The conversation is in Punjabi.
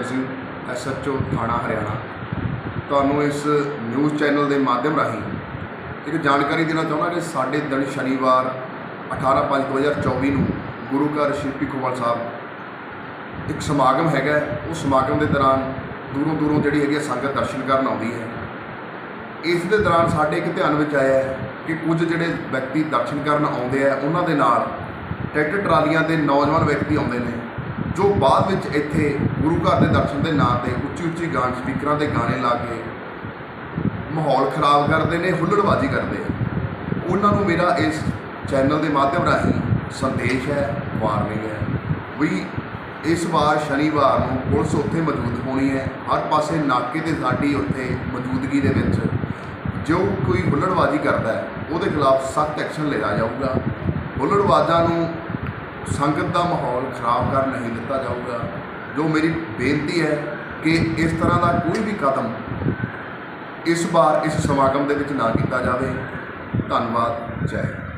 ਸਿੰਘ ਐਸਐਚਓ ਥਾਣਾ ਹਰਿਆਣਾ। ਤੁਹਾਨੂੰ ਇਸ ਨਿਊਜ਼ ਚੈਨਲ ਦੇ ਮਾਧਿਅਮ ਰਾਹੀਂ ਇੱਕ ਜਾਣਕਾਰੀ ਦੇਣਾ ਚਾਹੁੰਦਾ ਕਿ ਸਾਡੇ ਦਿਨ ਸ਼ਨੀਵਾਰ 18/5/2024 ਨੂੰ ਗੁਰੂ ਘਰ ਸ਼ਿਵਪੀ ਖੋਵਾਲ ਸਾਹਿਬ ਇੱਕ ਸਮਾਗਮ ਹੈਗਾ ਹੈ। ਉਹ ਸਮਾਗਮ ਦੇ ਦੌਰਾਨ ਦੂਰੋਂ ਦੂਰੋਂ ਜਿਹੜੀ ਹੈਗੀ ਹੈ ਸੰਗਤ ਦਰਸ਼ਨ ਕਰਨ ਆਉਂਦੀ ਹੈ। ਇਸ ਦੇ ਦੌਰਾਨ ਸਾਡੇ ਇੱਕ ਧਿਆਨ ਵਿੱਚ ਆਇਆ ਹੈ ਕਿ ਕੁਝ ਜਿਹੜੇ ਵਿਅਕਤੀ ਦਰਸ਼ਨ ਕਰਨ ਆਉਂਦੇ ਆ, ਉਹਨਾਂ ਦੇ ਨਾਲ ਟਰੈਕਟਰ ਟਰਾਲੀਆਂ ਦੇ ਨੌਜਵਾਨ ਵਿਅਕਤੀ ਆਉਂਦੇ ਨੇ। ਜੋ ਬਾਅਦ ਵਿੱਚ ਇੱਥੇ ਗੁਰੂ ਘਰ ਦੇ ਦਰਸ਼ਨ ਦੇ ਨਾਂ ਤੇ ਉੱਚੀ ਉੱਚੀ ਗਾਣ ਸਪੀਕਰਾਂ ਤੇ ਗਾਣੇ ਲਾ ਕੇ ਮਾਹੌਲ ਖਰਾਬ ਕਰਦੇ ਨੇ, ਹੁੱਲੜਬਾਜ਼ੀ ਕਰਦੇ ਉਹਨਾਂ ਨੂੰ ਮੇਰਾ ਇਸ ਚੈਨਲ ਦੇ ਮਾਧਿਅਮ ਰਾਹੀਂ ਸੰਦੇਸ਼ ਹੈ ਵਾਰਨਿੰਗ ਹੈ ਵੀ ਇਸ ਵਾਰ ਸ਼ਨੀਵਾਰ ਨੂੰ ਪੁਲਿਸ ਉੱਥੇ ਮੌਜੂਦ ਹੋਣੀ ਹੈ। ਹਰ ਪਾਸੇ ਨਾਕੇ ਤੇ ਸਾਡੀ ਉੱਥੇ ਮੌਜੂਦਗੀ ਦੇ ਵਿੱਚ ਜੋ ਕੋਈ ਹੁੱਲੜਬਾਜ਼ੀ ਕਰਦਾ ਹੈ, ਉਹਦੇ ਖਿਲਾਫ ਸਖਤ ਐਕਸ਼ਨ ਲਿਆ ਜਾਊਗਾ। ਹੁੱਲੜਬਾਜ਼ਾਂ ਨੂੰ ਸੰਗਤ ਦਾ ਮਾਹੌਲ ਖਰਾਬ ਕਰ ਨਹੀਂ ਦਿੱਤਾ ਜਾਊਗਾ। ਜੋ ਮੇਰੀ ਬੇਨਤੀ ਹੈ ਕਿ ਇਸ ਤਰ੍ਹਾਂ ਦਾ ਕੋਈ ਵੀ ਕਦਮ ਇਸ ਵਾਰ ਇਸ ਸਮਾਗਮ ਦੇ ਵਿੱਚ ਨਾ ਕੀਤਾ ਜਾਵੇ। ਧੰਨਵਾਦ। ਜੈ ਹਿੰਦ।